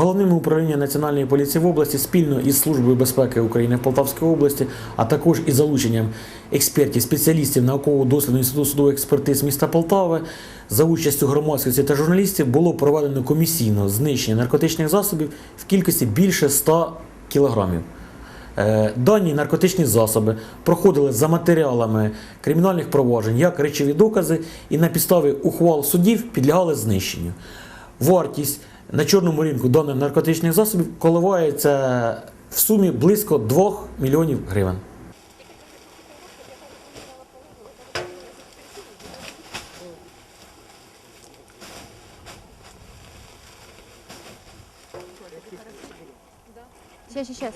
Головним управлінням Національної поліції в області спільно із Службою безпеки України в Полтавській області, а також із залученням експертів, спеціалістів науково-дослідного інституту судових експертиз міста Полтави за участю громадськості та журналістів було проведено комісійно знищення наркотичних засобів в кількості більше 100 кілограмів. Е, Дані наркотичні засоби проходили за матеріалами кримінальних проваджень як речові докази і на підставі ухвал судів підлягали знищенню. Вартість на чорному ринку даних наркотичних засобів коливається в сумі близько 2 мільйонів гривень. Сейчас, сейчас.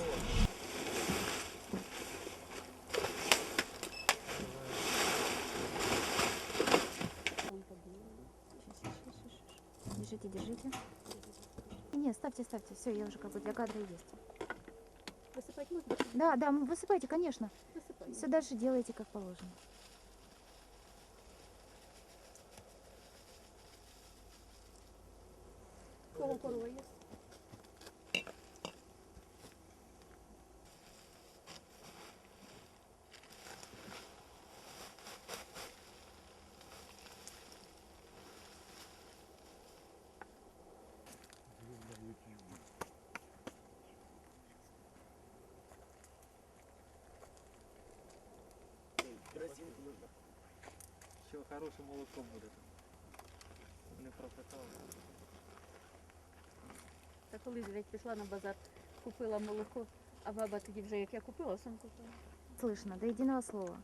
Держите, держите. Нет, ставьте, ставьте. Все, я уже как бы для кадра есть. Высыпать можно? Да, да, высыпайте, конечно. Высыпай. Все дальше делайте как положено. Кого корова есть? Що хороше молоко буде. Не пропитало. Та коли ж блядь, пішла на базар, купила молоко, а баба тоді вже як я купила, сам купила. Слышно, до единого слова.